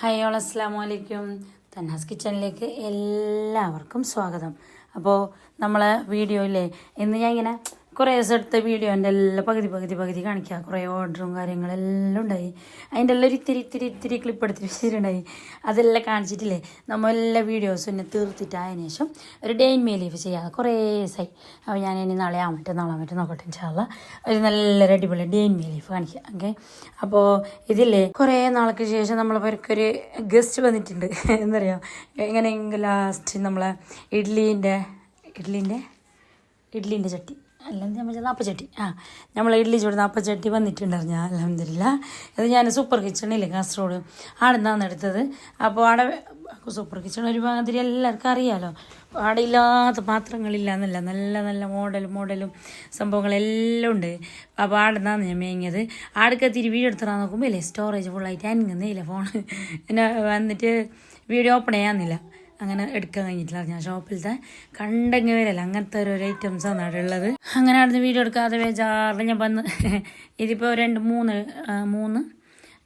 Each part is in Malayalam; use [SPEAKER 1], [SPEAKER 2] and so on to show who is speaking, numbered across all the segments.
[SPEAKER 1] ഹായ് ഓൾ അസ്സാം വലൈക്കും തന്നാസ് കിച്ചണിലേക്ക് എല്ലാവർക്കും സ്വാഗതം. അപ്പോൾ നമ്മളെ വീഡിയോയിലെ ഇന്ന് ഞാൻ ഇങ്ങനെ കുറേ ദിവസം എടുത്ത വീഡിയോ എന്റെ എല്ലാം പകുതി പകുതി പകുതി കാണിക്കുക കുറേ ഓർഡറും കാര്യങ്ങളെല്ലാം ഉണ്ടായി. അതിന്റെ എല്ലാം ഒരു ഇത്തിരി ഇത്തിരി ഇത്തിരി ക്ലിപ്പ് എടുത്തിട്ട് ശരിയുണ്ടായി. അതെല്ലാം കാണിച്ചിട്ടില്ലേ? നമ്മൾ എല്ലാ വീഡിയോസും എന്നെ തീർത്തിട്ട് അതിന് ശേഷം ഒരു ഡെയിൻ മേ ലീഫ് ചെയ്യാതെ കുറേ ദിവസമായി അപ്പോൾ ഞാൻ ഇനി നാളെ ആ മറ്റേ നാളെ മറ്റേ നോക്കട്ടെ ഇൻഷാല്ല ഒരു നല്ല അടിപൊളി ഡെയിൻ മേ ലീഫ് കാണിക്കാം. ഓക്കെ അപ്പോൾ ഇതില്ലേ കുറേ നാൾക്ക് ശേഷം നമ്മളിപ്പോർക്കൊരു പേർക്കൊരു ഗസ്റ്റ് വന്നിട്ടുണ്ട്. എന്താ പറയുക എങ്ങനെയെങ്കിലും ലാസ്റ്റ് നമ്മളെ ഇഡ്ലീന്റെ ഇഡ്ലീന്റെ ഇഡ്ലീന്റെ ചട്ടി. അല്ലെങ്കിൽ നമ്മൾ നാപ്പച്ചട്ടി ആ നമ്മൾ ഇഡ്ഡലി ചൂട് നാപ്പച്ചട്ടി വന്നിട്ടുണ്ടായിരുന്നു ഞാൻ അലഹമില്ല ഇത് ഞാൻ സൂപ്പർ കിച്ചണില്ലേ കാസർഗോഡ് ആടെ നിന്നാണ് എടുത്തത്. അപ്പോൾ ആടെ സൂപ്പർ കിച്ചൺ ഒരുമാതിരി എല്ലാവർക്കും അറിയാമല്ലോ അവിടെ ഇല്ലാത്ത പാത്രങ്ങളില്ല എന്നല്ല നല്ല നല്ല മോഡലും മോഡലും സംഭവങ്ങളെല്ലാം ഉണ്ട്. അപ്പോൾ ആടെ നിന്നാണ് ഞാൻ മേങ്ങിയത്. ആടൊക്കെ തിരി വീഡിയോ എടുത്തിടാൻ നോക്കുമ്പോൾ ഇല്ലേ സ്റ്റോറേജ് ഫുള്ളായിട്ട് അനങ്ങുന്നില്ല ഫോൺ പിന്നെ വന്നിട്ട് വീഡിയോ ഓപ്പൺ ചെയ്യാന്നില്ല അങ്ങനെ എടുക്കാൻ കഴിഞ്ഞിട്ടില്ല. ഞാൻ ഷോപ്പിലത്തെ കണ്ടെങ്കിൽ വരല്ല അങ്ങനത്തെ ഒരു ഐറ്റംസാണ് അവിടെ ഉള്ളത്. അങ്ങനെ അവിടുന്ന് വീഡിയോ എടുക്കാതെ ബേജാറിൽ ഞാൻ വന്ന്. ഇതിപ്പോൾ രണ്ട് മൂന്ന് മൂന്ന്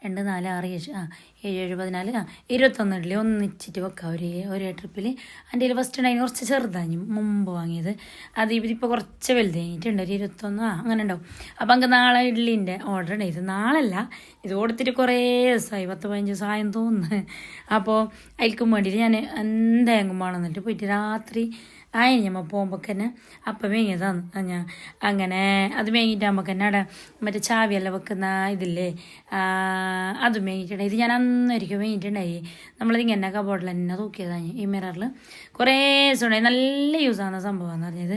[SPEAKER 1] രണ്ട് നാല് ആറ് ആ ഏഴ് ഏഴ് പതിനാല് ആ ഇരുപത്തൊന്ന് ഇഡ്ഡലി ഒന്നിച്ചിട്ട് വെക്കാം ഒരേ ഒരേ ട്രിപ്പിൽ എന്റെ കയ്യിൽ ഫസ്റ്റ് ഉണ്ടായി കുറച്ച് ചെറുതാണ് മുമ്പ് വാങ്ങിയത്. അത് ഇതിപ്പോൾ കുറച്ച് വലുത് കഴിഞ്ഞിട്ടുണ്ട് ഒരു ഇരുപത്തൊന്ന് ആ അങ്ങനെ ഉണ്ടാവും. അപ്പം അങ്ങ് നാളെ ഇഡ്ഡലിന്റെ ഓർഡർ ഉണ്ട് ഇത് നാളല്ല ഇത് കൊടുത്തിട്ട് കുറേ ദിവസമായി. പത്ത് പതിനഞ്ച് ദിവസമായും തോന്നുന്നു. അപ്പോൾ അതിൽക്കും വേണ്ടിയിട്ട് ഞാൻ എന്തെങ്കിലും വേണമെന്നിട്ട് പോയിട്ട് രാത്രി ആയി ഞമ്മ പോകുമ്പോൾ തന്നെ അപ്പം വേങ്ങിയതാന്ന് ഞാൻ അങ്ങനെ അത് വേങ്ങിയിട്ടാകുമ്പോൾ തന്നെ അവിടെ മറ്റേ ചാവിയെല്ലാം വെക്കുന്ന ഇതില്ലേ? അത് മേങ്ങിയിട്ടുണ്ടായി. ഇത് ഞാൻ അന്നൊരിക്കൽ മേങ്ങിയിട്ടുണ്ടായി. നമ്മളിതിങ്ങനെ കബോർഡിൽ തന്നെ തൂക്കിയതാണ് ഈ മിററിൽ കുറേ സുണ്ടായി നല്ല യൂസ് ആവുന്ന സംഭവമാണെന്ന് പറഞ്ഞത്.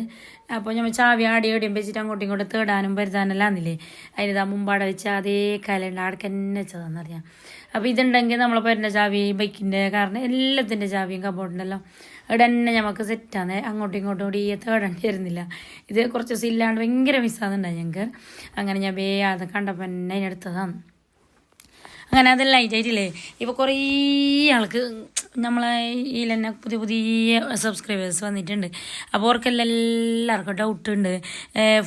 [SPEAKER 1] അപ്പോൾ നമ്മൾ ചാവി ആടി എവിടെയും വെച്ചിട്ട് അങ്ങോട്ടും ഇങ്ങോട്ടും തേടാനും പരുതാനെല്ലാം ആന്നില്ലേ? അതിനിതാ മുമ്പാടെ വെച്ച് അതേ കലുണ്ട് ആടക്ക് തന്നെ വെച്ചതാണെന്ന് അറിയാം. അപ്പോൾ ഇതുണ്ടെങ്കിൽ നമ്മളെ പേരിന്റെ ചാവി ബൈക്കിന്റെ കാറിന്റെ എല്ലാത്തിന്റെ ചാവിയും കബോർഡിന്റെല്ലാം ഇവിടെ തന്നെ നമുക്ക് സെറ്റാന്ന് അങ്ങോട്ടും ഇങ്ങോട്ടും കൂടി തേടേണ്ടി വരുന്നില്ല. ഇത് കുറച്ച് ദിവസം ഇല്ലാണ്ട് ഭയങ്കര മിസ്സാകുന്നുണ്ടായി ഞങ്ങൾക്ക് അങ്ങനെ ഞാൻ വേ അത് കണ്ടപ്പോൾ തന്നെ എടുത്തതാണ് അങ്ങനെ അതെല്ലാം ആയിട്ടില്ലേ ഇപ്പോൾ കുറേ ആൾക്ക് നമ്മളെ ഈ തന്നെ പുതിയ പുതിയ സബ്സ്ക്രൈബേഴ്സ് വന്നിട്ടുണ്ട്. അപ്പോൾ അവർക്കെല്ലാം എല്ലാവർക്കും ഡൗട്ട് ഉണ്ട്.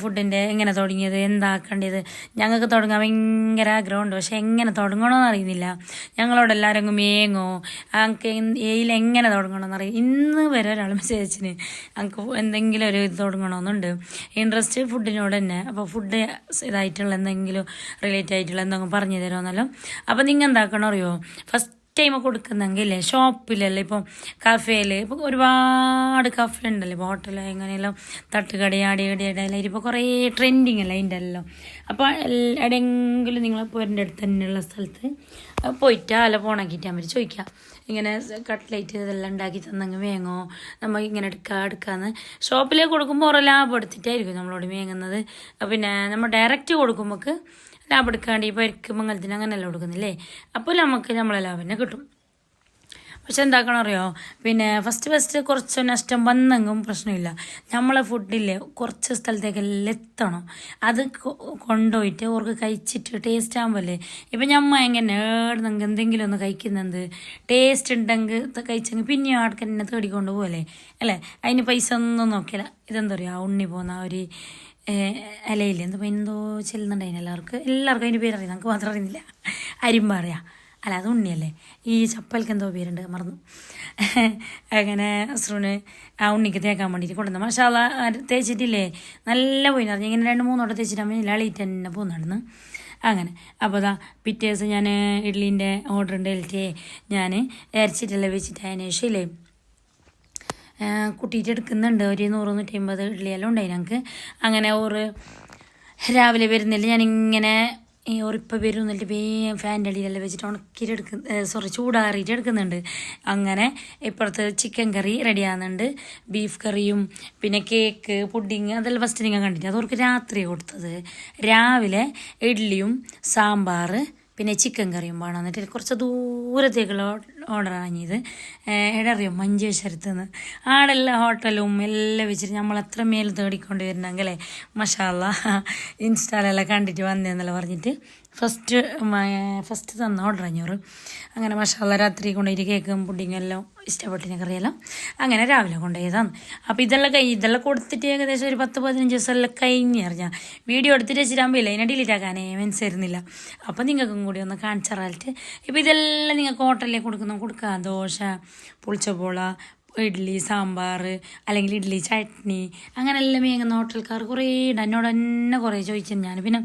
[SPEAKER 1] ഫുഡിന്റെ എങ്ങനെ തുടങ്ങിയത്? എന്താക്കേണ്ടത് ഞങ്ങൾക്ക് തുടങ്ങാൻ ഭയങ്കര ആഗ്രഹമുണ്ട്. പക്ഷെ എങ്ങനെ തുടങ്ങണമെന്ന് അറിയുന്നില്ല. ഞങ്ങളോട് എല്ലാവരും മേങ്ങോ. ഞങ്ങൾക്ക് ഇതിൽ എങ്ങനെ തുടങ്ങണമെന്ന് അറിയാം ഇന്ന് വരെ ഒരാൾ മെസ്സേജിന് ഞങ്ങൾക്ക് എന്തെങ്കിലും ഒരു ഇത് തുടങ്ങണമെന്നുണ്ട് ഇൻട്രസ്റ്റ് ഫുഡിനോട് തന്നെ. അപ്പോൾ ഫുഡ് ഇതായിട്ടുള്ള എന്തെങ്കിലും റിലേറ്റഡ് ആയിട്ടുള്ള എന്തെങ്കിലും പറഞ്ഞു തരുമെന്നല്ലോ അപ്പോൾ നിങ്ങൾ എന്താക്കണം അറിയോ? ഫസ്റ്റ് ടൈം കൊടുക്കുന്നെങ്കിൽ ഷോപ്പിലല്ലേ ഇപ്പം കഫേയിൽ ഇപ്പോൾ ഒരുപാട് കഫേ ഉണ്ടല്ലോ ഇപ്പോൾ എങ്ങനെയെല്ലാം തട്ടുകടി ആടി കടി ഇടയിലും ഇപ്പോൾ കുറേ ട്രെൻഡിങ് അല്ലേ അതിന്റെ എല്ലാം. അപ്പോൾ എവിടെയെങ്കിലും നിങ്ങൾ പോരിന്റെ അടുത്ത് തന്നെയുള്ള സ്ഥലത്ത് പോയിട്ട് അല പോണാക്കിയിട്ട് അവർ ചോദിക്കുക ഇങ്ങനെ കട്ട്ലേറ്റ് ഇതെല്ലാം ഉണ്ടാക്കി തന്നെങ്കിൽ വേങ്ങോ? നമ്മൾ ഇങ്ങനെ എടുക്കുക എടുക്കാന്ന്. ഷോപ്പിലേക്ക് കൊടുക്കുമ്പോൾ ഓരോ ലാഭം എടുത്തിട്ടായിരിക്കും നമ്മളോട് വേങ്ങുന്നത്. പിന്നെ നമ്മൾ ഡയറക്റ്റ് കൊടുക്കുമ്പോൾ ലാഭം എടുക്കാണ്ട് ഈ പരിക്ക് മംഗലത്തിന് അങ്ങനെയല്ല കൊടുക്കുന്നില്ലേ? അപ്പോൾ നമുക്ക് നമ്മളെ തന്നെ കിട്ടും. പക്ഷെ എന്താക്കണം അറിയോ? പിന്നെ ഫസ്റ്റ് ഫസ്റ്റ് കുറച്ച് നഷ്ടം വന്നെങ്കും പ്രശ്നമില്ല. നമ്മളെ ഫുഡില്ലേ കുറച്ച് സ്ഥലത്തേക്കെല്ലാം എത്തണം. അത് കൊണ്ടുപോയിട്ട് അവർക്ക് കഴിച്ചിട്ട് ടേസ്റ്റ് ആകുമ്പോഴല്ലേ ഇപ്പം ഞമ്മ എങ്ങനെ ഏടുന്നെങ്കിൽ എന്തെങ്കിലും ഒന്ന് കഴിക്കുന്നെന്ത്? ടേസ്റ്റ് ഉണ്ടെങ്കിൽ കഴിച്ചെങ്കിൽ പിന്നെ ആൾക്ക് തന്നെ തേടിക്കൊണ്ട് പോകല്ലേ അല്ലേ? അതിന് പൈസ ഒന്നും നോക്കില്ല. ഇതെന്താ പറയുക ഉണ്ണി പോകുന്ന ഒരു ഇലയില്ല എന്താ എന്തോ ചെല്ലുന്നുണ്ടായിന് എല്ലാവർക്കും. എല്ലാവർക്കും അതിന്റെ പേരറിയാം. നമുക്ക് മാത്രം അറിയുന്നില്ല. അരിമ്പ അറിയാം. അല്ല അത് ഉണ്ണിയല്ലേ? ഈ ചപ്പൽക്ക് എന്തോ പേരുണ്ട് മറന്നു. അങ്ങനെ അസ്രുവിന് ആ ഉണ്ണിക്ക് തേക്കാൻ വേണ്ടിയിട്ട് കൊണ്ടുവന്നു. അത് തേച്ചിട്ടില്ലേ? നല്ല പോയി നിറഞ്ഞു ഇങ്ങനെ രണ്ട് മൂന്നോട്ടം തേച്ചിട്ടാകുമ്പോൾ ലളിയിട്ട് തന്നെ പോകുന്നുണ്ടെന്ന് അങ്ങനെ. അപ്പോൾ അതാ പിറ്റേ ദിവസം ഞാൻ ഇഡ്ലീന്റെ ഓർഡർ ഉണ്ടായിട്ടേ ഞാൻ ഇരച്ചിട്ടല്ലേ വെച്ചിട്ട് അതിന് ശേഷം ഇല്ലേ കുട്ടിയിട്ട് എടുക്കുന്നുണ്ട്. ഒരു നൂറ് നൂറ്റി അമ്പത് ഇഡ്ഡലിയെല്ലാം ഉണ്ടായി ഞങ്ങൾക്ക് അങ്ങനെ ഓറ് രാവിലെ വരുന്നില്ല. ഞാനിങ്ങനെ ഈ വരും എന്നിട്ട് വേ ഫാന്റെ അടിയിലെല്ലാം വെച്ചിട്ട് ഉണക്കിയിട്ട് എടുക്കുന്ന സോറി ചൂടാറിയിട്ട് എടുക്കുന്നുണ്ട്. അങ്ങനെ ഇപ്പുറത്ത് ചിക്കൻ കറി റെഡി ആകുന്നുണ്ട് ബീഫ് കറിയും പിന്നെ കേക്ക് പുഡിങ് അതെല്ലാം ഫസ്റ്റ് നിങ്ങൾ കണ്ടിട്ട്. അതവർക്ക് രാത്രി കൊടുത്തത്. രാവിലെ ഇഡ്ഡലിയും സാമ്പാർ പിന്നെ ചിക്കൻ കറിയും വേണം. എന്നിട്ട് കുറച്ച് ദൂരത്തേക്കുള്ള ഓർഡർ വാങ്ങിയത് എടറിയോ മഞ്ചേശ്വരത്ത് നിന്ന് ആടെല്ലാം ഹോട്ടലും എല്ലാം വെച്ചിട്ട് നമ്മൾ എത്ര മേൽ തേടിക്കൊണ്ട് വരണമെങ്കിൽ മഷാല്ല ഇൻസ്റ്റാലെല്ലാം കണ്ടിട്ട് വന്നതെന്നല്ല പറഞ്ഞിട്ട്. ഫസ്റ്റ് ഫസ്റ്റ് തന്ന ഓർഡർ അഞ്ഞൂറ്. അങ്ങനെ മഷാല രാത്രി കൊണ്ടുപോയിട്ട് കേക്കും പുഡിങ്ങും എല്ലാം ഇഷ്ടപ്പെട്ടിന് കറിയെല്ലാം അങ്ങനെ രാവിലെ കൊണ്ടുപോയി തന്നു അപ്പോൾ ഇതെല്ലാം കഴിഞ്ഞ് ഇതെല്ലാം കൊടുത്തിട്ട് ഏകദേശം ഒരു പത്ത് പതിനഞ്ച് ദിവസമെല്ലാം കഴിഞ്ഞു അറിഞ്ഞാൽ വീഡിയോ എടുത്തിട്ട് വെച്ചിട്ടാകുമ്പോൾ അതിനെ ഡിലീറ്റ് ആക്കാനേ വരുന്നില്ല. അപ്പോൾ നിങ്ങൾക്കും കൂടി ഒന്ന് കാണിച്ചറാലിട്ട് ഇപ്പോൾ ഇതെല്ലാം നിങ്ങൾക്ക് ഹോട്ടലിലേക്ക് കൊടുക്കുന്ന കൊടുക്കുക ദോശ പുളിച്ചപോള ഇഡ്ഡലി സാമ്പാർ അല്ലെങ്കിൽ ഇഡ്ഡലി ചട്നി അങ്ങനെല്ലാം മേങ്ങുന്ന ഹോട്ടൽക്കാർ കുറേ ഉണ്ട്. എന്നോട് തന്നെ കുറേ ചോദിച്ചിരുന്നു ഞാൻ പിന്നെ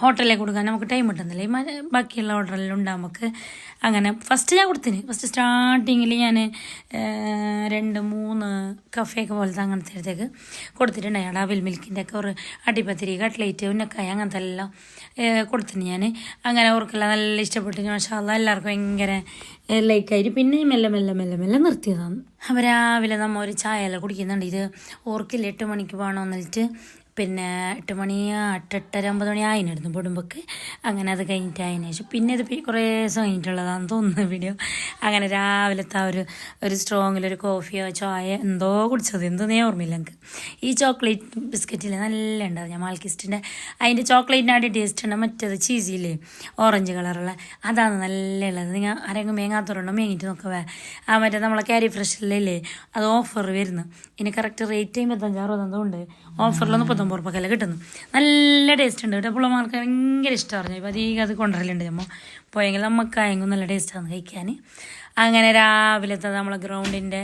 [SPEAKER 1] ഹോട്ടലിലേക്ക് കൊടുക്കാൻ നമുക്ക് ടൈം കിട്ടുന്നില്ല. ഈ ബാക്കിയുള്ള ഓർഡറെല്ലാം ഉണ്ട് നമുക്ക്. അങ്ങനെ ഫസ്റ്റ് ഞാൻ കൊടുത്തിന്. ഫസ്റ്റ് സ്റ്റാർട്ടിങ്ങിൽ ഞാൻ രണ്ട് മൂന്ന് കഫേയൊക്കെ പോലത്തെ അങ്ങനത്തെ അടുത്തേക്ക് കൊടുത്തിട്ടുണ്ട്. അവിൽ മിൽക്കിന്റെ ഒക്കെ ഒരു അടിപ്പത്തിരി കട്ട്ലേറ്റ് ഉന്നക്കായ അങ്ങനത്തെ എല്ലാം കൊടുത്തിന് ഞാൻ അങ്ങനെ അവർക്കെല്ലാം നല്ല ഇഷ്ടപ്പെട്ടു. മാഷാല്ല എല്ലാവർക്കും ഭയങ്കര ലൈക്കായിട്ട് പിന്നെ മെല്ലെ മെല്ലെ മെല്ലെ മെല്ലെ നിർത്തിയതാണ്. അപ്പോൾ രാവിലെ നമ്മൾ ഒരു ചായ എല്ലാം കുടിക്കുന്നുണ്ട്. ഇത് ഓർക്കില്ല എട്ട് മണിക്ക് പോകണമെന്നിട്ട് പിന്നെ എട്ട് മണി എട്ട് എട്ടര ഒമ്പത് മണി ആയിനായിരുന്നു പൊടുമ്പക്ക്. അങ്ങനെ അത് കഴിഞ്ഞിട്ട് അതിന് ശേഷം. പിന്നെ ഇത് കുറേ ദിവസം കഴിഞ്ഞിട്ടുള്ളതാണെന്ന് തോന്നുന്നു വീഡിയോ അങ്ങനെ രാവിലത്തെ ആ ഒരു ഒരു സ്ട്രോങ്ങിലൊരു കോഫിയോ ചായ എന്തോ കുടിച്ചത്. എന്തെന്നേ ഓർമ്മയില്ല എനിക്ക്. ഈ ചോക്ലേറ്റ് ബിസ്ക്കറ്റിൽ നല്ല ഉണ്ടാവും ഞാൻ മാൽക്കിസ്റ്റിന്റെ അതിന്റെ ചോക്ലേറ്റിനാടി ടേസ്റ്റ് ഉണ്ട്? മറ്റേത് ചീസിയില്ലേ ഓറഞ്ച് കളറുള്ള അതാണ് നല്ല ഉള്ളത്. നിങ്ങൾ ആരെങ്കിലും മേങ്ങാത്തവരുണ്ടോ മേങ്ങിയിട്ട് നോക്കവേ ആ മറ്റേ നമ്മളെ ക്യാരി ഫ്രഷിലല്ലേ അത് ഓഫർ വരുന്നു. ഇനി കറക്റ്റ് റേറ്റ് അമ്പത്തഞ്ചാറോ എന്തോണ്ട് ഓഫറിൽ മുപ്പത്തൊമ്പത് ഉറുപ്പൊക്കെല്ലാം കിട്ടുന്നു നല്ല ടേസ്റ്റ് ഉണ്ട് കേട്ടോ. പുള്ളമാർക്ക് ഭയങ്കര ഇഷ്ടമാണ് ഇപ്പം അധികം അത് കൊണ്ടുവരലുണ്ട് നമ്മൾ പോയെങ്കിൽ നമുക്ക് ആയെങ്കിലും നല്ല ടേസ്റ്റാണ് കഴിക്കാൻ അങ്ങനെ രാവിലത്തെ നമ്മളെ ഗ്രൗണ്ടിന്റെ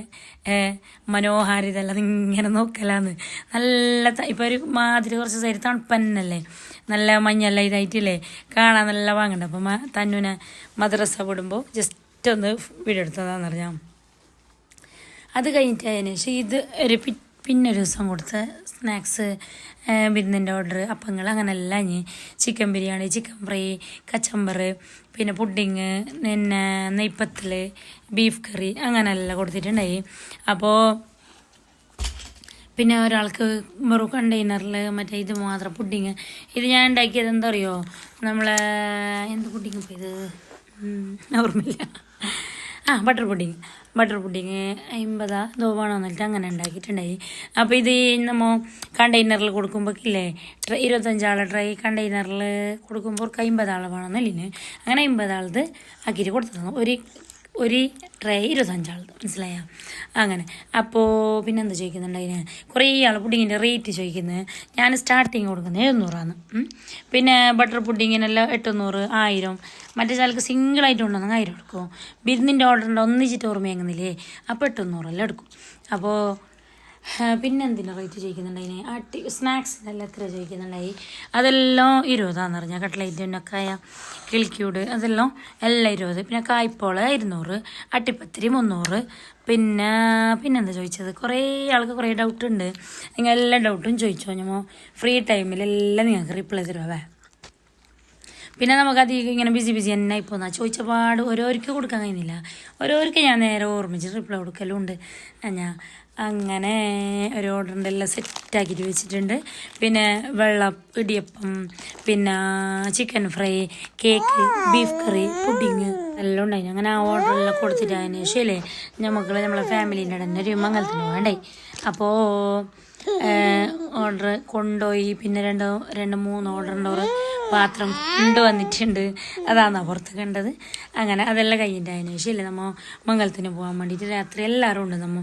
[SPEAKER 1] മനോഹാര ഇതെല്ലാം ഇങ്ങനെ നോക്കലാന്ന്. നല്ല ഇപ്പോൾ ഒരു മാതിരി കുറച്ച് സൈഡ് തണുപ്പന്നല്ലേ. നല്ല മഞ്ഞെല്ലാം ഇതായിട്ടില്ലേ. കാണാൻ നല്ല വാങ്ങണ്ട അപ്പം തന്നുനെ മദ്രസ വിടുമ്പോൾ ജസ്റ്റ് ഒന്ന് വീഡിയോ എടുത്തതാന്ന് അറിയാം അത് കഴിഞ്ഞിട്ട് അതിന് ശേഷം ഇത് ഒരു പിന്നെ ഒരു ദിവസം കൊടുത്ത സ്നാക്സ് ബിരുന്നിന്റെ ഓർഡർ അപ്പങ്ങൾ അങ്ങനെ എല്ലാം ഇനി ചിക്കൻ ബിരിയാണി ചിക്കൻ ഫ്രൈ കച്ചമ്പർ പിന്നെ പുഡിങ് പിന്നെ നെയ്പ്പത്തിൽ ബീഫ് കറി അങ്ങനെ എല്ലാം കൊടുത്തിട്ടുണ്ടായി. അപ്പോൾ പിന്നെ ഒരാൾക്ക് വെറും കണ്ടെയ്നറിൽ മറ്റേ ഇത് മാത്രം പുഡിങ്. ഇത് ഞാൻ ഉണ്ടാക്കിയത് എന്താ അറിയോ? നമ്മളെ എന്ത് പുഡിങ് ഇപ്പോൾ ഇത്? ഓർമ്മയില്ല. ആ ബട്ടർ പുഡിങ് ബട്ടർ പുഡിങ് അമ്പതാ ദോവാണോ എന്നിട്ട് അങ്ങനെ ഉണ്ടാക്കിയിട്ടുണ്ടായി. അപ്പോൾ ഇത് നമ്മൾ കണ്ടെയ്നറിൽ കൊടുക്കുമ്പോൾ ഇല്ലേ ട്രൈ ഇരുപത്തഞ്ചാളെ ട്രൈ കണ്ടെയ്നറിൽ കൊടുക്കുമ്പോൾ ആളെ വേണമെന്നല്ലേ അങ്ങനെ അമ്പതാളത് ആക്കിയിട്ട് കൊടുത്തു ഒരു ഒരു ട്രേ ഇരുപത്തഞ്ചാളത് മനസ്സിലായോ? അങ്ങനെ. അപ്പോൾ പിന്നെന്താ ചോദിക്കുന്നുണ്ട് അതിന് കുറേ ആൾ പുഡിങ്ങിന്റെ റേറ്റ് ചോദിക്കുന്നത് ഞാൻ സ്റ്റാർട്ടിങ് കൊടുക്കുന്നത് എഴുന്നൂറാണ്. പിന്നെ ബട്ടർ പുഡിങ്ങിനെല്ലാം എട്ടുന്നൂറ് ആയിരം. മറ്റേ ചിലക്ക് സിംഗിളായിട്ട് കൊണ്ടുവന്നെങ്കിൽ ആയിരം എടുക്കും. ബിരുന്നിന്റെ ഓർഡറിന്റെ ഒന്നിച്ചിട്ട് ഓർമ്മയെങ്ങുന്നില്ലേ അപ്പോൾ എട്ടുന്നൂറെല്ലാം എടുക്കും. അപ്പോൾ പിന്നെ എന്തിനാ റേറ്റ് ചോദിക്കുന്നുണ്ടായി അട്ടി സ്നാക്സിനെല്ലാം എത്ര ചോദിക്കുന്നുണ്ടായി അതെല്ലാം ഇരുപതാന്ന് പറഞ്ഞാൽ കട്ട്ലൈറ്റ് ഉന്നക്കായ കിളിക്കൂട് അതെല്ലാം എല്ലാം ഇരുപത്. പിന്നെ കായ്പോള ഇരുന്നൂറ്. അട്ടിപ്പത്തിരി മുന്നൂറ്. പിന്നെ പിന്നെന്താ ചോദിച്ചത്? കുറേ ആൾക്ക് കുറേ ഡൗട്ട് ഉണ്ട്. നിങ്ങൾ എല്ലാ ഡൗട്ടും ചോദിച്ചോ ഞമ്മോ? ഫ്രീ ടൈമിലെല്ലാം നിങ്ങൾക്ക് റിപ്ലൈ തരുവേ പിന്നെ നമുക്ക് അധികം ഇങ്ങനെ ബിസി ബിസി തന്നെ ഇപ്പോൾ എന്നാൽ ചോദിച്ച പാട് ഓരോർക്ക് കൊടുക്കാൻ കഴിയുന്നില്ല. ഓരോർക്ക് ഞാൻ നേരെ ഓർമ്മിച്ച് റിപ്ലൈ കൊടുക്കലും ഉണ്ട്. ഞാൻ അങ്ങനെ ഒരു ഓർഡറിന്റെ എല്ലാം സെറ്റാക്കിയിട്ട് വെച്ചിട്ടുണ്ട്. പിന്നെ വെള്ള ഇടിയപ്പം പിന്നെ chicken fry cake beef curry pudding എല്ലാം ഉണ്ടായി അങ്ങനെ ആ ഓർഡറെല്ലാം കൊടുത്തിട്ട് അതിന് ശരിയല്ലേ നമുക്ക് നമ്മളെ ഫാമിലീന്റെ തന്നെ ഒരു മംഗലത്തിന് വേണ്ടേ? അപ്പോൾ ഓർഡർ കൊണ്ടുപോയി. പിന്നെ രണ്ട് രണ്ട് മൂന്ന് ഓർഡറിന്റെ ഒരു പാത്രം ഉണ്ട് വന്നിട്ടുണ്ട്. അതാണ് പുറത്ത് കണ്ടത്. അങ്ങനെ അതെല്ലാം കഴിഞ്ഞിട്ട് അതിന് ശേഷം നമ്മൾ മംഗലത്തിന് പോകാൻ വേണ്ടിയിട്ട് രാത്രി എല്ലാവരും ഉണ്ട് നമ്മൾ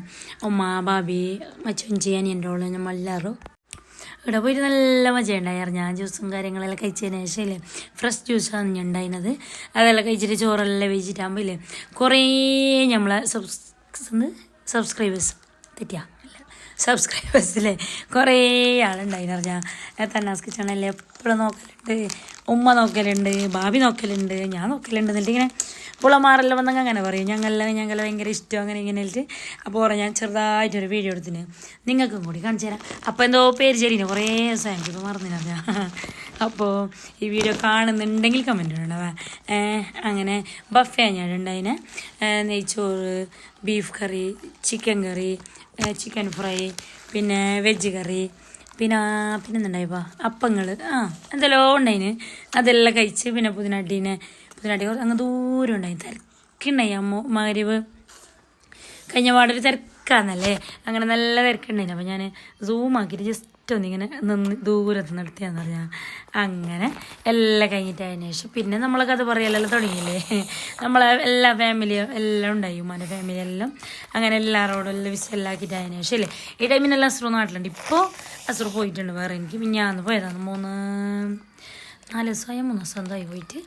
[SPEAKER 1] ഉമ്മ ബാബി മച്ചുഞ്ചി അനിയന്റെ ഓൾ നമ്മൾ എല്ലാവരും. ഇവിടെ പോയിട്ട് നല്ല മജയുണ്ടായിരുന്നു ഞാൻ ജ്യൂസും കാര്യങ്ങളെല്ലാം കഴിച്ചതിന് ശേഷമല്ലേ ഫ്രഷ് ജ്യൂസാണ് ഞാൻ ഉണ്ടായിരുന്നത്. അതെല്ലാം കഴിച്ചിട്ട് ചോറെല്ലാം വെച്ചിട്ടാകുമ്പോൾ ഇല്ലേ കുറേ നമ്മളെ സബ്സ് സബ്സ്ക്രൈബേഴ്സ് തെറ്റിയാ. സബ്സ്ക്രൈബേഴ്സിലെ കുറേ ആളുണ്ടായിരുന്നു പറഞ്ഞാൽ തന്നാസ് കിച്ചണല്ലേ എപ്പോഴും നോക്കലുണ്ട്? ഉമ്മ നോക്കലുണ്ട്? ഭാബി നോക്കലുണ്ട്? ഞാൻ നോക്കലുണ്ട് എന്നിട്ട് ഇങ്ങനെ പുളമാറെല്ലാം വന്നങ്ങ് അങ്ങനെ പറയും. ഞങ്ങളെല്ലാം ഞങ്ങളെ ഭയങ്കര ഇഷ്ടം അങ്ങനെ ഇങ്ങനെ ഇട്ട് അപ്പോൾ പറയാം ഞാൻ ചെറുതായിട്ടൊരു വീഡിയോ എടുത്തിന്. നിങ്ങൾക്കും കൂടി കാണിച്ചു തരാം. അപ്പോൾ എന്തോ പേര് ചെറിയ കുറേ ദിവസം എനിക്കിപ്പോൾ മറന്നില്ല അപ്പോൾ ഈ വീഡിയോ കാണുന്നുണ്ടെങ്കിൽ കമന്റ് ഉണ്ടാവാ അങ്ങനെ ബഫേ ഞാൻ ഉണ്ടായിന്. നെയ്ച്ചോറ് beef curry chicken curry chicken fry പിന്നെ വെജ് കറി പിന്നെ പോ അപ്പങ്ങൾ ആ എന്തെല്ലോ ഉണ്ടായിന്. അതെല്ലാം കഴിച്ച് പിന്നെ പുതിനാട്ടീനെ പുതിനാട്ടി അങ്ങ് ദൂരം ഉണ്ടായി തിരക്കുണ്ടായി അമ്മ മകരിവ് കഴിഞ്ഞ പാടൊരു തിരക്കാന്നല്ലേ? അങ്ങനെ നല്ല തിരക്കുണ്ടായിന്. അപ്പം ഞാൻ സൂമാക്കിയിട്ട് ജസ്റ്റ് ഒന്നിങ്ങനെ നിന്ന് ദൂരത്ത് നിർത്തിയാന്ന് പറഞ്ഞാൽ അങ്ങനെ എല്ലാം കഴിഞ്ഞിട്ടതിന് ശേഷം പിന്നെ നമ്മളെ കഥ പറയലെല്ലാം തുടങ്ങിയില്ലേ? നമ്മളെ എല്ലാ ഫാമിലിയും എല്ലാം ഉണ്ടായി ഉമ്മാന്റെ ഫാമിലി എല്ലാം. അങ്ങനെ എല്ലാവരോടും എല്ലാം വിശലാക്കിയിട്ട് അതിന് ശേഷം അല്ലേ ഈ ടൈമിനെല്ലാം അസുറ നാട്ടിലുണ്ട്. ഇപ്പോൾ അസുറ പോയിട്ടുണ്ട് വേറെ. എനിക്ക് മിഞ്ഞാന്ന് പോയതാണ്. മൂന്ന് നാല് ദിവസമായ മൂന്ന് ദിവസം എന്തായി പോയിട്ട്.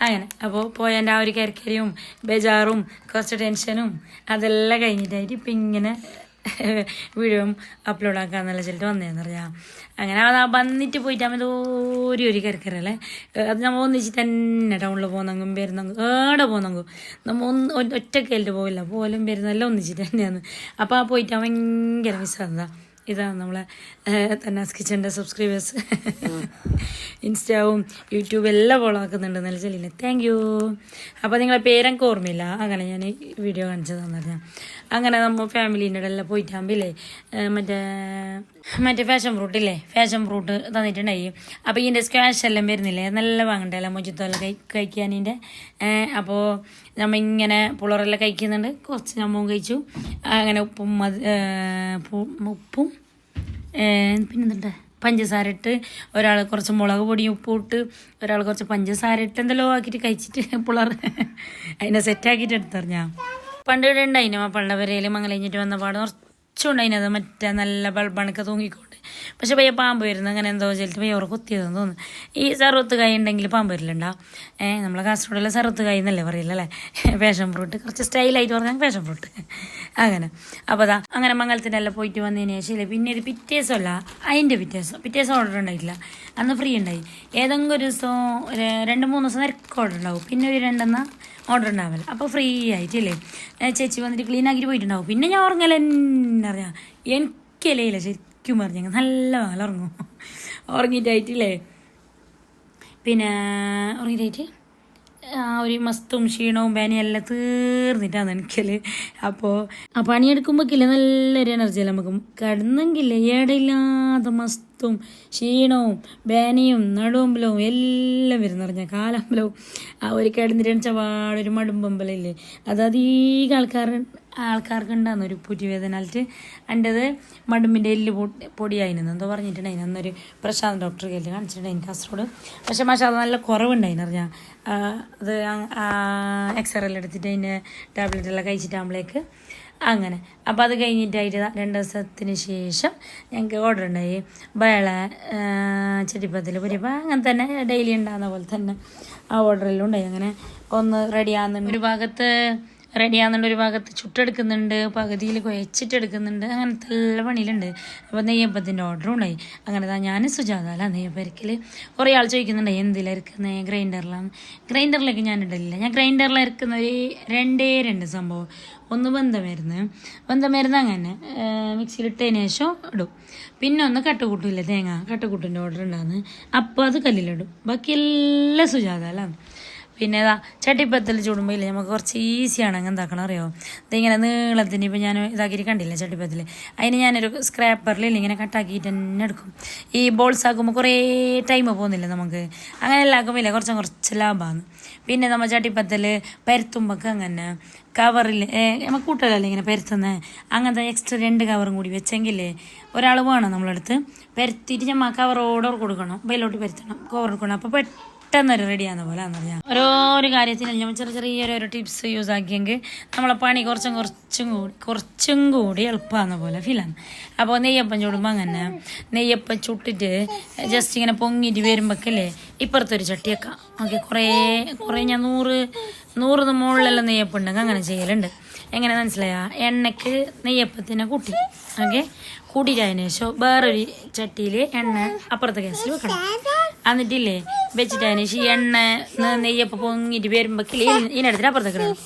[SPEAKER 1] അങ്ങനെ. അപ്പോൾ പോയതിന്റെ ആ ഒരു കരക്കരയും ബേജാറും കുറച്ച് ടെൻഷനും അതെല്ലാം കഴിഞ്ഞിട്ടായിട്ട് ഇപ്പം ഇങ്ങനെ വീഡിയോ അപ്ലോഡ് ആക്കാന്നുള്ള വെച്ചിട്ട് വന്നതെന്ന് പറഞ്ഞാൽ അങ്ങനെ അത് വന്നിട്ട് പോയിട്ട് നമ്മൾ ദൂരെ ഒരു കരക്കരല്ലേ അത് നമ്മൾ ഒന്നിച്ചിട്ട് തന്നെ ടൗണിൽ പോകുന്നെങ്കും വരുന്നെങ്കും ഏടെ പോകുന്നെങ്കും നമ്മൾ ഒന്ന് ഒറ്റക്കേലിട്ട് പോകില്ല പോലും വരുന്നെല്ലാം ഒന്നിച്ചിട്ട് തന്നെയാണ്. അപ്പോൾ ആ പോയിട്ട് ഭയങ്കര മിസ്സാകുന്നതാണ് ഇതാണ് നമ്മളെ തന്നാസ് കിച്ചന്റെ സബ്സ്ക്രൈബേഴ്സ് ഇൻസ്റ്റാവും യൂട്യൂബ് എല്ലാം ഫോളോ ആക്കുന്നുണ്ട് നല്ല ചെല്ലില്ല താങ്ക് യു അപ്പോൾ നിങ്ങളെ പേരെനിക്ക് ഓർമ്മയില്ല? അങ്ങനെ ഞാൻ വീഡിയോ കാണിച്ചു പറഞ്ഞാൽ അങ്ങനെ നമ്മൾ ഫാമിലീന്റെ എല്ലാം പോയിട്ടാകുമ്പില്ലേ മറ്റേ മറ്റേ ഫാഷൻ ഫ്രൂട്ട് ഇല്ലേ? ഫാഷൻ ഫ്രൂട്ട് തന്നിട്ടുണ്ടായി. അപ്പോൾ ഇതിന്റെ സ്ക്വാഷ് എല്ലാം വരുന്നില്ലേ? നല്ല വാങ്ങണ്ടല്ലോ മൊജിത്തോല കഴി കഴിക്കാനിന്റെ? അപ്പോൾ നമ്മ ഇങ്ങനെ പുളറെല്ലാം കഴിക്കുന്നുണ്ട്. കുറച്ച് നമ്മവും കഴിച്ചു. അങ്ങനെ ഉപ്പും മതി ഉപ്പും പിന്നെന്തുണ്ട്? പഞ്ചസാര ഇട്ട് ഒരാൾ കുറച്ച് മുളക് പൊടിയും ഉപ്പും ഇട്ട് ഒരാൾ കുറച്ച് പഞ്ചസാര ഇട്ട് എന്തെല്ലോ ആക്കിയിട്ട് കഴിച്ചിട്ട് പുളർ അതിനെ സെറ്റാക്കിയിട്ട് എടുത്തറിഞ്ഞ. പണ്ട് ഇവിടെ ഉണ്ടായിന്? ആ വരയിൽ മംഗലം കഴിഞ്ഞിട്ട് വന്ന പാട് കുറച്ചുണ്ടായിനത്. മറ്റേ നല്ല ബൾബണക്ക് തൂങ്ങിക്കൊണ്ട് പക്ഷെ പയ്യ പാമ്പ് വരുന്നു അങ്ങനെ എന്തോ ചെല്ലിട്ട് പയ്യ ഉറ കുത്തിയതെന്ന് തോന്നുന്നു. ഈ സർവത്ത് കായ് ഉണ്ടെങ്കിൽ പാമ്പ് വരില്ലുണ്ടോ? ഏഹ് നമ്മളെ കാസർഗോഡിലെ സർവത്ത് കായ് എന്നല്ലേ പറയില്ലല്ലേ ഫാഷൻ ഫ്രൂട്ട്. കുറച്ച് സ്റ്റൈലായിട്ട് പറഞ്ഞാൽ ഫാഷൻ ഫ്രൂട്ട്. അങ്ങനെ. അപ്പോൾ അതാ അങ്ങനെ മംഗലത്തിനെല്ലാം പോയിട്ട് വന്നതിന് ശേഷം പിന്നെ ഒരു പിറ്റേസമല്ല അതിന്റെ പിറ്റേസം പിറ്റേസം ഓർഡർ ഉണ്ടായിട്ടില്ല. അന്ന് ഫ്രീ ഉണ്ടായി. ഏതെങ്കിലും ഒരു ദിവസം രണ്ട് മൂന്ന് ദിവസം നിരക്ക് ഓർഡർ ഉണ്ടാവും. പിന്നെ ഒരു രണ്ടെന്നാൽ ഓർഡർ ഉണ്ടാവില്ല അപ്പോൾ ഫ്രീ ആയിട്ടില്ലേ ചേച്ചി വന്നിട്ട് ക്ലീൻ ആക്കിയിട്ട് പോയിട്ടുണ്ടാവും. പിന്നെ ഞാൻ ഉറങ്ങല എന്നറിയാം എനിക്കല്ലേ ഇല്ല ശരിക്കും പറഞ്ഞെങ്കിൽ നല്ല വാല ഉറങ്ങും ഉറങ്ങിയിട്ടായിട്ടില്ലേ പിന്നെ ഉറങ്ങിയിട്ടായിട്ട് ആ ഒരു മസ്തും ക്ഷീണവും പേനയും എല്ലാം തീർന്നിട്ടാണ് എനിക്കൽ അപ്പോൾ ആ പണിയെടുക്കുമ്പോഴേക്കില്ല നല്ലൊരു എനർജി നമുക്ക്? കിടന്നെങ്കിൽ ഇടയില്ലാതെ മസ്തും. ക്ഷീണവും വേനയും നടുവമ്പലവും എല്ലാം വരുന്ന പറഞ്ഞാൽ കാലമ്പലവും ആ ഒരു കിടന്നിട്ട് എണിച്ച പാടൊരു മടുമ്പമ്പലമില്ലേ അത് അധികം ആൾക്കാർ ആൾക്കാർക്ക് ഉണ്ടാകുന്ന ഒരു പുറ്റുവേദനാലിട്ട് എന്റെത് മടുമ്പിന്റെ എല്ല് പൊടി പൊടിയായിരുന്നു എന്തോ പറഞ്ഞിട്ടുണ്ടായിരുന്നു അന്നൊരു പ്രശാന്ത് ഡോക്ടർ കയ്യിൽ കാണിച്ചിട്ടുണ്ടായിരുന്നു കാസർഗോഡ്. പക്ഷെ മാഷാ അത് നല്ല കുറവുണ്ടായിരുന്നു അറിഞ്ഞാൽ അത് എക്സ്റേ എല്ലാം എടുത്തിട്ട് അതിന്റെ ടാബ്ലറ്റ് എല്ലാം കഴിച്ചിട്ടാകുമ്പോഴേക്ക് അങ്ങനെ. അപ്പോൾ അത് കഴിഞ്ഞിട്ടായിട്ട് രണ്ട് ദിവസത്തിന് ശേഷം ഞങ്ങൾക്ക് ഓർഡർ ഉണ്ടായി. വേള ചെടിപ്പത്തിൽ പുരിപ്പ അങ്ങനെ തന്നെ ഡെയിലി ഉണ്ടാകുന്ന പോലെ തന്നെ ആ ഓർഡറെല്ലാം ഉണ്ടായി. അങ്ങനെ ഒന്ന് റെഡി ആകുന്നുണ്ട് ഒരു ഭാഗത്ത് റെഡി ആകുന്നുണ്ട് ഒരു ഭാഗത്ത് ചുട്ടെടുക്കുന്നുണ്ട് പകുതിയിൽ കുഴച്ചിട്ടെടുക്കുന്നുണ്ട്. അങ്ങനത്തെ എല്ലാ പണിയിലുണ്ട്. അപ്പോൾ നെയ്യപ്പത്തിന്റെ ഓർഡറും ഉണ്ടായി. അങ്ങനെ താ ഞാൻ സുജാതാല നെയ്യപ്പരിക്കൽ കുറേ ആൾ ചോദിക്കുന്നുണ്ട് എന്തിലാണ് ഇരിക്കുന്നത് ഗ്രൈൻഡറിലാണ് ഗ്രൈൻഡറിലേക്ക് ഞാൻ ഇടലില്ല. ഞാൻ ഗ്രൈൻഡറിൽ ഇരിക്കുന്ന ഒരു രണ്ടേ രണ്ട് സംഭവം. ഒന്ന് ബന്ധമരുന്ന്. ബന്ധമരുന്ന് അങ്ങനെ മിക്സിയിലിട്ടതിന് ശേഷം ഇടും. പിന്നെ ഒന്ന് കട്ടുകൂട്ടില്ല തേങ്ങ കട്ടുകൂട്ടിന്റെ ഓർഡർ ഉണ്ടാകുന്നത് അപ്പോൾ അത് കല്ലിലിടും. ബാക്കി എല്ലാം സുജാതാലാണ് പിന്നെ ഇതാ ചട്ടിപ്പത്തിൽ ചുടുമ്പോൾ നമുക്ക് കുറച്ച് ഈസിയാണ് അങ്ങനെ എന്താക്കണം അറിയോ? ഇതിങ്ങനെ നീളത്തിന് ഇപ്പം ഞാൻ ഇതാക്കിയിട്ട് കണ്ടില്ല ചട്ടിപ്പത്തിൽ അതിന് ഞാനൊരു സ്ക്രാപ്പറിൽ ഇങ്ങനെ കട്ടാക്കിയിട്ട് തന്നെ എടുക്കും. ഈ ബോൾസ് ആക്കുമ്പോൾ കുറേ ടൈം പോകുന്നില്ല നമുക്ക്? അങ്ങനെ എല്ലാം ഇല്ല കുറച്ചും കുറച്ച് ലാഭമാണ് പിന്നെ നമ്മൾ ചട്ടിപ്പത്തിൽ പരത്തുമ്പോൾ അങ്ങനെ കവറിൽ നമ്മൾ കൂട്ടലല്ലേ ഇങ്ങനെ പരത്തുന്നത് അങ്ങനത്തെ എക്സ്ട്രാ രണ്ട് കവറും കൂടി വെച്ചെങ്കിലേ ഒരാൾ വേണം നമ്മളടുത്ത്. പരത്തിയിട്ട് നമ്മൾ കവറോടെ കൊടുക്കണം. ബൈലോട്ട് പരത്തണം. കവർ കൊടുക്കണം. അപ്പോൾ പെട്ടെന്നൊരു റെഡിയാകുന്ന പോലെ ഞാൻ ഓരോരോ കാര്യത്തിന് ഞാൻ ചെറിയ ചെറിയൊരു ടിപ്സ് യൂസ് ആക്കിയെങ്കിൽ നമ്മളെ പണി കുറച്ചും കുറച്ചും കൂടി കുറച്ചും കൂടി എളുപ്പമാകുന്ന പോലെ ഫീലാണ് അപ്പോൾ നെയ്യപ്പം ചൂടുമ്പോൾ അങ്ങനെ നെയ്യപ്പം ചുട്ടിട്ട് ജസ്റ്റ് ഇങ്ങനെ പൊങ്ങിയിട്ട് വരുമ്പോഴേക്കല്ലേ ഇപ്പുറത്തൊരു ചട്ടി വെക്കാം. ഓക്കെ കുറേ കുറേ ഞാൻ നൂറ് നൂറിന് മുകളിലെല്ലാം നെയ്യപ്പം ഉണ്ടെങ്കിൽ അങ്ങനെ ചെയ്യലുണ്ട്. എങ്ങനെ മനസ്സിലായാ? എണ്ണയ്ക്ക് നെയ്യപ്പത്തിനെ കൂട്ടി ഓക്കെ കൂട്ടിയിട്ടതിന് ശേഷം വേറൊരു ചട്ടിയിൽ എണ്ണ അപ്പുറത്തെ ഗ്യാസിൽ വെക്കണം. എന്നിട്ടില്ലേ വെച്ചിട്ടതിന് ശേഷം ഈ എണ്ണ ന- പൊങ്ങിട്ട് വരുമ്പോ കിളി ഇതിനടുത്തിട്ട് അപ്പുറത്തേക്ക് ഇടണം.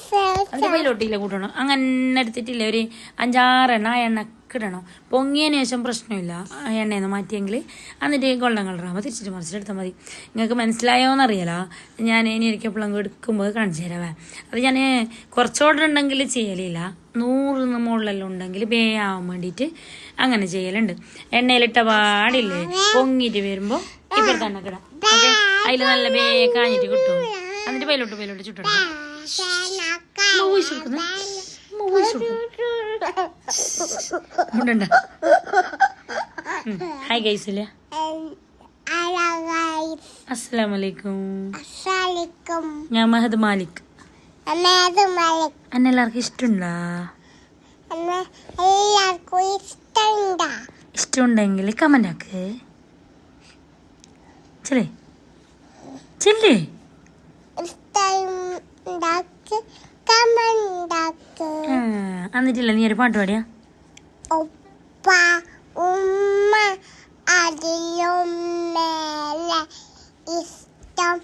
[SPEAKER 1] അതിന്റെ വെയിലോട്ടില്ല കൂട്ടണം. അങ്ങനെ എടുത്തിട്ടില്ല ഒരു അഞ്ചാറെണ്ണ ആ എണ്ണ കിടണം പൊങ്ങിയതിന് ശേഷം പ്രശ്നമില്ല. ആ എണ്ണയിൽ നിന്ന് മാറ്റിയെങ്കിൽ എന്നിട്ട് ഗോൾഡൻ കളറാകുമ്പോൾ തിരിച്ചിട്ട് മറിച്ചിട്ട് എടുത്താൽ മതി. നിങ്ങൾക്ക് മനസ്സിലായോ മനസ്സിലായോന്നറിയില്ല ഞാൻ ഇനി ഒരിക്കൽ എടുക്കുമ്പോൾ കാണിച്ചു തരാവേ. അത് ഞാൻ കുറച്ച് ഓർഡർ ഉണ്ടെങ്കിൽ ചെയ്യലില്ല. നൂറിന് മുകളിലെല്ലാം ഉണ്ടെങ്കിൽ ബേ ആവാൻ വേണ്ടിയിട്ട് അങ്ങനെ ചെയ്യലുണ്ട്. എണ്ണയിലിട്ട പാടില്ലേ? പൊങ്ങിയിട്ട് വരുമ്പോൾ ഇപ്പം തന്നെ കിടാം. ഓക്കെ? അതിൽ നല്ല വേ കാഞ്ഞിട്ട് കിട്ടും. എന്നിട്ട് പേലോട്ട് പേലോട്ട് ഉണ്ടണ്ട. ഹായ് ഗൈസില്ല
[SPEAKER 2] അസ്സലാമലൈക്കും
[SPEAKER 1] ഞാൻ മഹദ് മാലിക്. എന്നെ എല്ലാവർക്കും ഇഷ്ടമുണ്ടാ?
[SPEAKER 2] എല്ലാവർക്കും ഇഷ്ടമുണ്ടാ?
[SPEAKER 1] ഇഷ്ടമുണ്ടെങ്കിൽ കമന്റ് ആക്ക്. ചെല്ലേ? ചെല്ലേ? എന്നിട്ടില്ല നീ ഒരു പാട്ട് പാടിയാ.
[SPEAKER 2] ഉമ്മ അതിലും മേലെ ഇഷ്ടം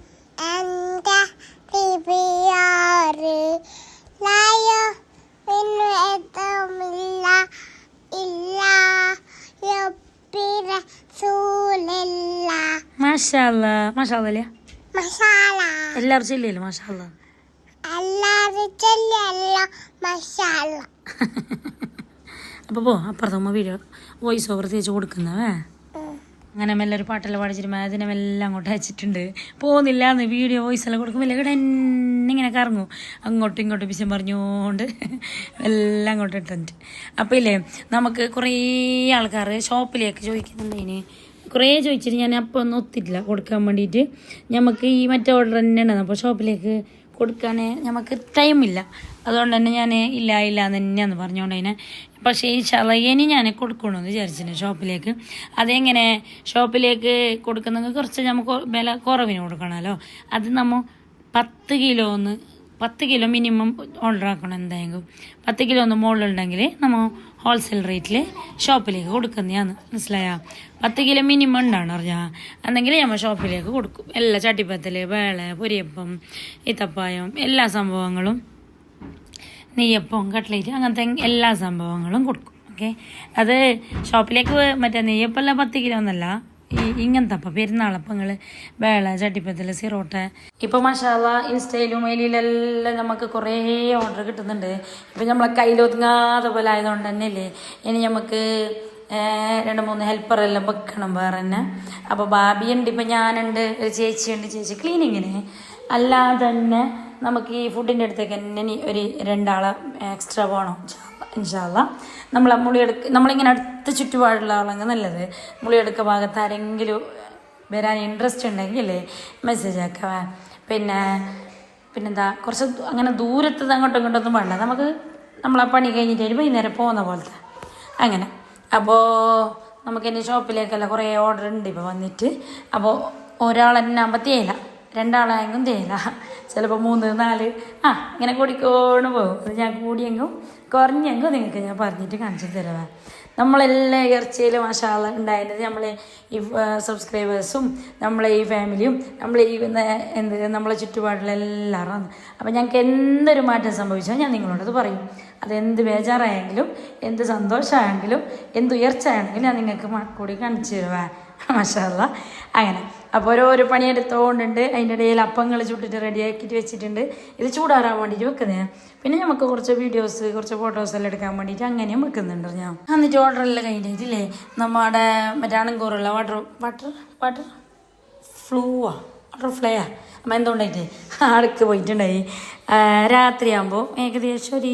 [SPEAKER 1] മാഷാല്ല. മാഷാല്ല
[SPEAKER 2] മസാല
[SPEAKER 1] എല്ലാവരും ചെല്ലിയല്ലോ മാഷാല്ല. അപ്പോൾ പോ അപ്പുറത്തമ്മ വീഡിയോ വോയിസ് ഓവർ തേച്ച് കൊടുക്കുന്നവേ. അങ്ങനെ മെല്ലെ ഒരു പാട്ടെല്ലാം പാടിച്ചിട്ട് അതിനെ എല്ലാം അങ്ങോട്ട് അയച്ചിട്ടുണ്ട്. പോകുന്നില്ല എന്ന് വീഡിയോ വോയിസ് എല്ലാം കൊടുക്കുമ്പോൾ ഇവിടെ ഇങ്ങനെ കറങ്ങും. അങ്ങോട്ടും ഇങ്ങോട്ടും വിശം പറഞ്ഞുകൊണ്ട് എല്ലാം അങ്ങോട്ട് ഇട്ടിട്ടുണ്ട്. അപ്പോൾ ഇല്ലേ നമുക്ക് കുറേ ആൾക്കാർ ഷോപ്പിലേക്ക് ചോദിക്കുന്നുണ്ടതിന് കുറേ ചോദിച്ചിട്ട് ഞാൻ അപ്പോൾ ഒന്നും ഒത്തിട്ടില്ല. കൊടുക്കാൻ വേണ്ടിയിട്ട് നമുക്ക് ഈ മറ്റേ ഓർഡർ തന്നെയാണ്. അപ്പോൾ ഷോപ്പിലേക്ക് കൊടുക്കാൻ നമുക്ക് ടൈമില്ല അതുകൊണ്ട് തന്നെ ഞാൻ ഇല്ല ഇല്ല എന്ന് തന്നെയാന്ന് പറഞ്ഞുകൊണ്ട് പക്ഷേ ഈ ചളയനി ഞാൻ കൊടുക്കണമെന്ന് വിചാരിച്ചിട്ടുണ്ട് ഷോപ്പിലേക്ക് അതെങ്ങനെ ഷോപ്പിലേക്ക് കൊടുക്കുന്നെങ്കിൽ കുറച്ച് നമുക്ക് വില കുറവിന് കൊടുക്കണമല്ലോ അത് നമ്മൾ പത്ത് കിലോ ഒന്ന് പത്ത് കിലോ മിനിമം ഓർഡർ ആക്കണം എന്തായെങ്കിലും പത്ത് കിലോ ഒന്ന് മുകളിലുണ്ടെങ്കിൽ നമ്മൾ ഹോൾസെയിൽ റേറ്റിൽ ഷോപ്പിലേക്ക് കൊടുക്കുന്നതാണ്. മനസ്സിലായാ? പത്ത് കിലോ മിനിമം ഉണ്ടാണ് അറിഞ്ഞാൽ എന്നെങ്കിൽ നമ്മൾ ഷോപ്പിലേക്ക് കൊടുക്കും. എല്ലാ ചട്ടിപ്പത്തൽ വേള പൊരിയപ്പം ഈത്തപ്പായം എല്ലാ സംഭവങ്ങളും നെയ്യപ്പം കട്ട്ലേറ്റ് അങ്ങനത്തെ എല്ലാ സംഭവങ്ങളും കൊടുക്കും. ഓക്കെ അത് ഷോപ്പിലേക്ക് മറ്റേ നെയ്യപ്പമല്ല പത്ത് കിലോ ഒന്നല്ല ഈ ഇങ്ങനത്തെ അപ്പം പെരുന്നാളപ്പങ്ങൾ വേള ചട്ടിപ്പത്തിൽ സിറോട്ട. ഇപ്പോൾ മഷാല ഇൻസ്റ്റയിലും മെയിലെല്ലാം നമുക്ക് കുറേ ഓർഡർ കിട്ടുന്നുണ്ട്. ഇപ്പം നമ്മളെ കയ്യിലൊതുങ്ങാതെ പോലെ ആയതുകൊണ്ട് തന്നെയല്ലേ? ഇനി നമുക്ക് രണ്ട് മൂന്ന് ഹെൽപ്പറെല്ലാം വെക്കണം വേറെ തന്നെ. അപ്പോൾ ഭാബിയുണ്ട് ഇപ്പം ഞാനുണ്ട് ഒരു ചേച്ചിയുണ്ട്. ചേച്ചി ക്ലീനിങ്ങിന് അല്ലാതെ തന്നെ നമുക്ക് ഈ ഫുഡിന്റെ അടുത്തേക്ക് തന്നെ ഒരു രണ്ടാളെ എക്സ്ട്രാ പോകണം ഇൻഷാല്ല നമ്മളെ മുളിയെടുക്ക നമ്മളിങ്ങനെ അടുത്ത ചുറ്റുപാടുള്ള ആളാണ് നല്ലത്. മുളിയെടുക്ക ഭാഗത്ത് ആരെങ്കിലും വരാൻ ഇൻട്രസ്റ്റ് ഉണ്ടെങ്കിൽ മെസ്സേജ് ആക്കുക പിന്നെ പിന്നെന്താ കുറച്ച് അങ്ങനെ ദൂരത്ത് അങ്ങോട്ടും ഇങ്ങോട്ടൊന്നും വേണ്ട. നമുക്ക് നമ്മളെ പണി കഴിഞ്ഞിട്ട് വൈകുന്നേരം പോകുന്ന പോലത്തെ. അങ്ങനെ. അപ്പോൾ നമുക്ക് നമുക്കിനി ഷോപ്പിലേക്കല്ല കുറേ ഓർഡർ ഉണ്ട് ഇപ്പോൾ വന്നിട്ട്. അപ്പോൾ ഒരാൾ എന്നെ ആകുമ്പോൾ രണ്ടാളായെങ്കിലും തേയില. ചിലപ്പോൾ മൂന്ന് നാല്. ആ ഇങ്ങനെ കൂടിക്കോണ് പോകും. അത് ഞാൻ കൂടിയെങ്കും കുറഞ്ഞെങ്കും നിങ്ങൾക്ക് ഞാൻ പറഞ്ഞിട്ട് കാണിച്ചു തരാം. നമ്മളെല്ലാ ഇറച്ചിയിലും മസാല ഉണ്ടായിരുന്നത് നമ്മളെ ഈ സബ്സ്ക്രൈബേഴ്സും നമ്മളെ ഈ ഫാമിലിയും നമ്മളെ ഈ എന്ത് നമ്മളെ ചുറ്റുപാടിലെല്ലാവരും അപ്പം ഞങ്ങൾക്ക് എന്തൊരു മാറ്റം സംഭവിച്ചാൽ ഞാൻ നിങ്ങളോടത് പറയും. അതെന്ത് ബേജാറായെങ്കിലും എന്ത് സന്തോഷമായെങ്കിലും എന്ത് ഉയർച്ച ആണെങ്കിലും ഞാൻ നിങ്ങൾക്ക് കൂടി കാണിച്ചു തരുവാ. മഷാല്ല അങ്ങനെ. അപ്പോൾ ഓരോ ഒരു പണിയെടുത്തോണ്ടുണ്ട് അതിന്റെ ഇടയിൽ അപ്പങ്ങൾ ചുട്ടിട്ട് റെഡിയാക്കിയിട്ട് വെച്ചിട്ടുണ്ട്. ഇത് ചൂടാറാൻ വേണ്ടിയിട്ട് വെക്കുന്നത് പിന്നെ നമുക്ക് കുറച്ച് വീഡിയോസ് കുറച്ച് ഫോട്ടോസ് എല്ലാം എടുക്കാൻ വേണ്ടിയിട്ട് അങ്ങനെയും വെക്കുന്നുണ്ട് ഞാൻ. എന്നിട്ട് ഓർഡർ എല്ലാം കഴിഞ്ഞിട്ടില്ലേ? നമ്മുടെ മറ്റേ അണങ്കൂറുള്ള വാട്ടർ വാട്ടർ വാട്ടർ ഫ്ലൂവാ വാട്ടർ ഫ്ലൈയാ അപ്പം എന്തുകൊണ്ടായിട്ട് അടുക്ക് പോയിട്ടുണ്ടായി. രാത്രിയാകുമ്പോൾ ഏകദേശം ഒരു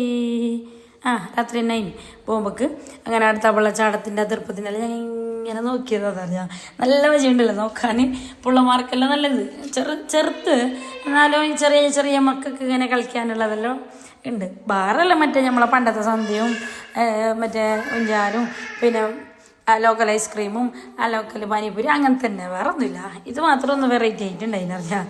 [SPEAKER 1] ആ രാത്രി നൈൻ പോകുമ്പോൾക്ക് അങ്ങനെ അടുത്ത വെള്ളച്ചാട്ടത്തിന്റെ അതിർപ്പത്തിനെല്ലാം ഞാൻ ഇങ്ങനെ നോക്കിയത് അതറിയാം നല്ല വജയുണ്ടല്ലോ നോക്കാൻ. പിള്ളമാർക്കെല്ലാം നല്ലത്. ചെറു ചെറുത്ത്. എന്നാലും ചെറിയ ചെറിയ മക്കൾക്ക് ഇങ്ങനെ കളിക്കാനുള്ളതെല്ലാം ഉണ്ട്. ബാറെല്ലാം മറ്റേ നമ്മളെ പണ്ടത്തെ സന്ധ്യയും മറ്റേ ഉഞ്ചാരും പിന്നെ ലോക്കൽ ഐസ്ക്രീമും ലോക്കൽ പാനിപ്പൂരി അങ്ങനെ തന്നെ. വേറെ ഒന്നുമില്ല ഇത് മാത്രം ഒന്ന് വെറൈറ്റി ആയിട്ടുണ്ടായി അറിയാം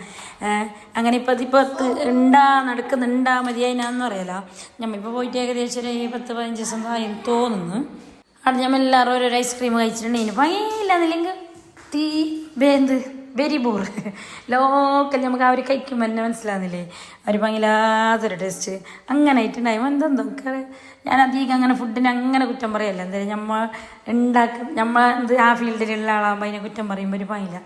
[SPEAKER 1] അങ്ങനെ ഇപ്പം ഇപ്പോൾ ഉണ്ടാ നടക്കുന്നുണ്ടാ മതിയായിനാന്ന് അറിയാലോ. ഞമ്മിപ്പോൾ പോയിട്ട് ഏകദേശം ഒരു പത്ത് പതിനഞ്ച് ദിവസം ആയി തോന്നുന്നു. അവിടെ ഞമ്മ എല്ലാവരും ഓരോരോ ഐസ്ക്രീം കഴിച്ചിട്ടുണ്ടെങ്കിൽ ഭയങ്കര തീ വേന്ത്. വെരി ബോർ ലോക്കൽ നമുക്ക് അവർ കഴിക്കുമ്പോൾ തന്നെ മനസ്സിലാകുന്നില്ലേ അവർ ഭയങ്കരാതൊരു ടേസ്റ്റ് അങ്ങനെ ആയിട്ടുണ്ടായി എന്തെന്തോ ഞാൻ അധികം അങ്ങനെ ഫുഡിനെ അങ്ങനെ കുറ്റം പറയല്ല. എന്തായാലും നമ്മൾ ഉണ്ടാക്കും നമ്മൾ എന്ത് ആ ഫീൽഡിലുള്ള ആളാകുമ്പോൾ അതിനെ കുറ്റം പറയുമ്പോൾ ഒരു ഭയങ്കര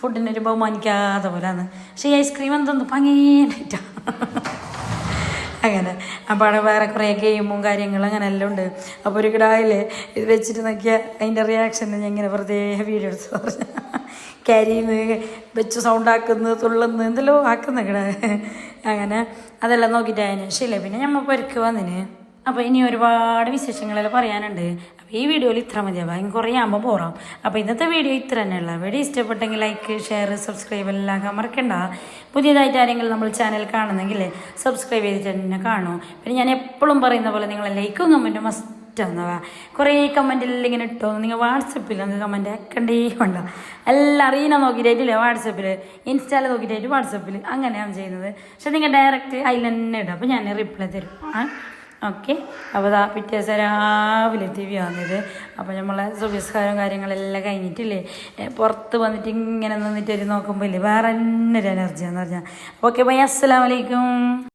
[SPEAKER 1] ഫുഡിനെ ഒരു ബഹുമാനിക്കാതെ പോലാന്ന് പക്ഷേ ഈ ഐസ്ക്രീം എന്തെന്ന് ഭംഗിയായിട്ടാണ് അങ്ങനെ. അപ്പോൾ അവിടെ വേറെ കുറേ ഗെയിമും കാര്യങ്ങളും അങ്ങനെ എല്ലാം ഉണ്ട്. അപ്പോൾ ഒരു കിടായില്ലേ ഇത് വെച്ചിട്ട് നോക്കിയാൽ അതിന്റെ റിയാക്ഷൻ ഞാൻ ഇങ്ങനെ വെറുതെ വീഡിയോ എടുത്ത് പറഞ്ഞു. കരിയുന്ന് വെച്ച് സൗണ്ട് തുള്ളുന്ന് എന്തെല്ലോ ആക്കുന്ന കിട അങ്ങനെ അതെല്ലാം നോക്കിയിട്ട് അതിന് ശരിയല്ലേ പിന്നെ ഞമ്മ പൊരുക്ക് വന്നിന്. അപ്പോൾ ഇനി ഒരുപാട് വിശേഷങ്ങളെല്ലാം പറയാനുണ്ട്. അപ്പോൾ ഈ വീഡിയോയിൽ ഇത്ര മതിയാവും അതിന് കുറേ ആകുമ്പോൾ പോറാം. അപ്പോൾ ഇന്നത്തെ വീഡിയോ ഇത്ര തന്നെയുള്ള വീഡിയോ ഇഷ്ടപ്പെട്ടെങ്കിൽ ലൈക്ക് ഷെയർ സബ്സ്ക്രൈബ് എല്ലാം മറക്കണ്ട. പുതിയതായിട്ട് ആരെങ്കിലും നമ്മൾ ചാനൽ കാണുന്നെങ്കിൽ സബ്സ്ക്രൈബ് ചെയ്തിട്ട് തന്നെ കാണൂ. പിന്നെ ഞാൻ എപ്പോഴും പറയുന്ന പോലെ നിങ്ങളെ ലൈക്കും കമന്റും മസ്റ്റ് ഇഷ്ടമാവുക കുറേ കമന്റിലെല്ലാം ഇങ്ങനെ ഇട്ടോ? നിങ്ങൾ വാട്സപ്പിൽ നിങ്ങൾക്ക് കമന്റ് അയക്കണ്ടേ ഉണ്ടോ? എല്ലാം അറിയുന്ന നോക്കിയിട്ടായിട്ടില്ലേ വാട്സപ്പിൽ? ഇൻസ്റ്റാൽ നോക്കിയിട്ടായിട്ട് വാട്സപ്പിൽ. അങ്ങനെയാണ് ചെയ്യുന്നത്. പക്ഷെ നിങ്ങൾ ഡയറക്റ്റ് അതിൽ തന്നെ ഇടും. അപ്പോൾ ഞാൻ റിപ്ലൈ തരും. ആ? ഓക്കെ. അപ്പോൾ ദാ പിറ്റേ ദിവസം രാവിലെ എത്തി വന്നത്. അപ്പോൾ നമ്മളെ സുഭിസ്കാരവും കാര്യങ്ങളെല്ലാം കഴിഞ്ഞിട്ടില്ലേ? പുറത്ത് വന്നിട്ട് ഇങ്ങനെ നിന്നിട്ട് നോക്കുമ്പോൾ ഇല്ലേ? വേറെ തന്നെ ഒരു എനർജിയാന്ന് പറഞ്ഞാൽ. Okay bye. അസ്സലാമലൈക്കും